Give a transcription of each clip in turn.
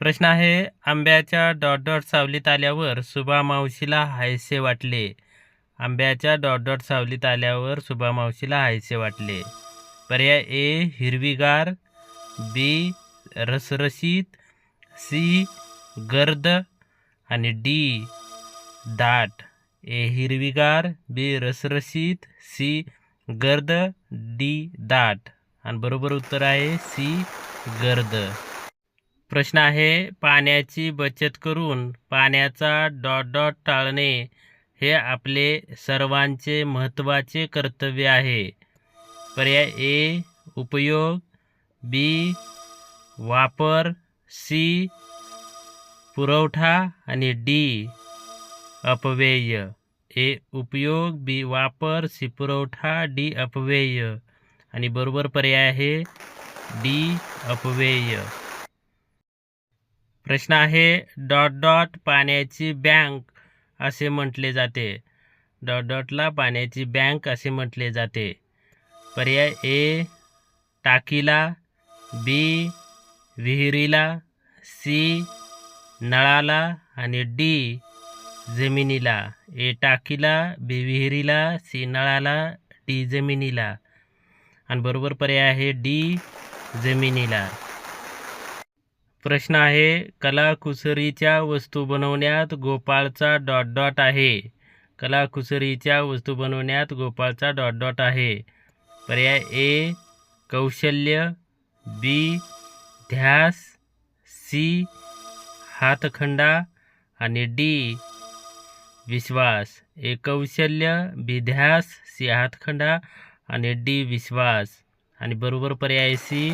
प्रश्न आहे आंब्याच्या डॉट डॉट सावलीत आल्यावर सुभा मावशीला हायसे वाटले. आंब्याच्या डॉट डॉट सावलीत आल्यावर सुभा मावशीला हायसे वाटले. पर्याय ए हिरवीगार बी रसरशीत सी गर्द आणि डी दाट. ए हिरवीगार बी रसरशीत सी गर्द डी दाट. आणि बरोबर उत्तर आहे सी गर्द. प्रश्न आहे पाण्याची बचत करून पाण्याचा डॉट डॉट टाळणे हे आपले सर्वांचे महत्त्वाचे कर्तव्य आहे. पर्याय ए उपयोग. बी वापर. सी पुरवठा. आणि डी अपव्यय. ए उपयोग. बी वापर. सी पुरवठा. डी अपव्यय. आणि बरोबर पर्याय आहे डी अपव्यय. प्रश्न आहे डॉट डॉट पाण्याची बँक असे म्हटले जाते. डॉट डॉटला पाण्याची बँक असे म्हटले जाते. पर्याय ए टाकीला. बी विहिरीला. सी नळाला. आणि डी जमिनीला. ए टाकीला. बी विहिरीला. सी नळाला. डी जमिनीला. आणि बरोबर पर्याय आहे डी जमिनीला. प्रश्न आहे कलाकुसरीच्या वस्तू बनवण्यात गोपाळचा डॉट डॉट आहे. कलाकुसरीच्या वस्तू बनवण्यात गोपाळचा डॉट डॉट आहे. पर्याय ए कौशल्य. बी ध्यास. सी हातखंडा. आणि डी विश्वास. ए कौशल्य बी ध्यास. सी हातखंडा. आणि डी विश्वास. आणि बरोबर पर्याय सी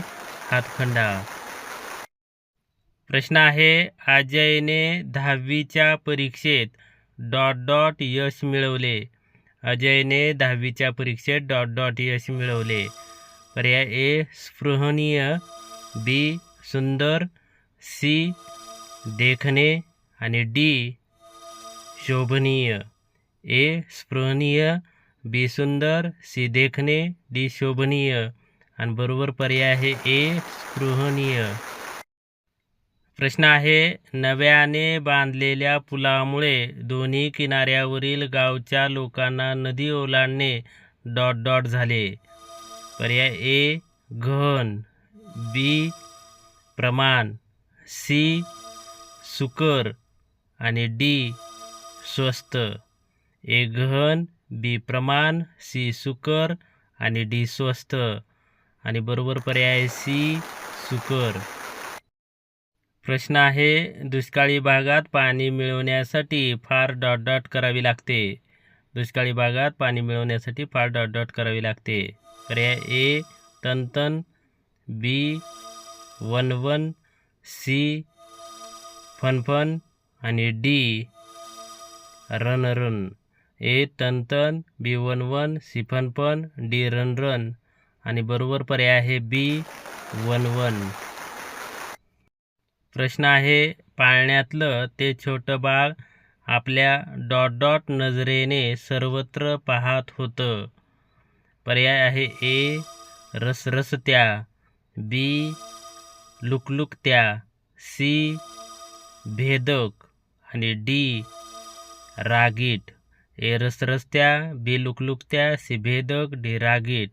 हातखंडा. प्रश्न आहे अजयने दहावीच्या परीक्षेत डॉट डॉट यश मिळवले. अजयने दहावीच्या परीक्षेत डॉट डॉट यश मिळवले. पर्याय ए स्पृहणीय. बी सुंदर. सी देखणे. आणि डी शोभनीय. ए स्पृहणीय. बी सुंदर. सी देखणे. डी शोभनीय. आणि बरोबर पर्याय आहे ए स्पृहणीय. प्रश्न आहे नव्याने बांधलेल्या पुलामुळे दोन्ही किनाऱ्यावरील गावच्या लोकांना नदी ओलांडणे डॉट डॉट झाले. पर्याय ए घन बी प्रमाण. सी सुकर. आणि डी स्वस्त. ए घन बी प्रमाण. सी सुकर. आणि डी स्वस्त. आणि बरोबर पर्याय सी सुकर. प्रश्न आहे दुष्काळी भागात पाणी मिळवण्यासाठी फार डॉट डॉट करावी लागते. दुष्काळी भागात पाणी मिळवण्यासाठी फार डॉट डॉट करावी लागते. पर्याय ए तनतन बी वन वन सी फनफन आणि डी रन रन ए तनतन बी वन वन सी फनफन डी रन रन आणि बरोबर पर्याय आहे बी वन वन प्रश्न आहे पाळण्यातलं ते छोटं बाळ आपल्या डॉट डॉट नजरेने सर्वत्र पाहत होतं. पर्याय आहे ए रसरसत्या बी लुकलुकत्या सी भेदक आणि डी रागीट. ए रसरसत्या बी लुकलुकत्या सी भेदक डी रागीट.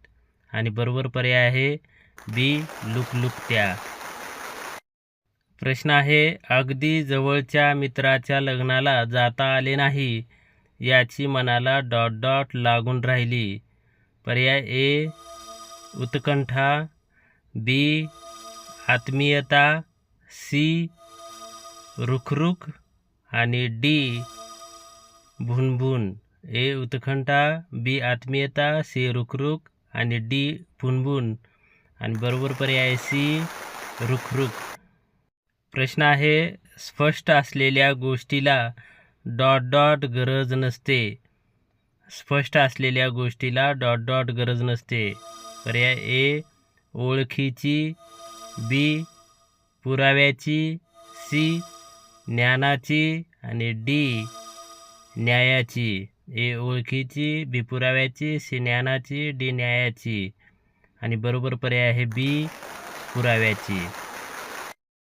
आणि बरोबर पर्याय आहे बी लुकलुकत्या. प्रश्न आहे अगदी जवळच्या मित्राच्या लग्नाला जाता आले नाही याची मनाला डॉट डॉट लागून राहिली. पर्याय ए उत्कंठा बी आत्मीयता सी रुखरुख आणि डी भुनभुन. ए उत्कंठा बी आत्मीयता सी रुखरुख आणि डी भुनभुन. आणि बरोबर पर्याय सी रुखरुख. प्रश्न आहे स्पष्ट असलेल्या गोष्टीला डॉट डॉट गरज नसते. स्पष्ट असलेल्या गोष्टीला डॉट डॉट गरज नसते. पर्याय ए ओळखीची बी पुराव्याची सी ज्ञानाची आणि डी न्यायाची. ए ओळखीची बी पुराव्याची सी ज्ञानाची डी न्यायाची. आणि बरोबर पर्याय आहे बी पुराव्याची.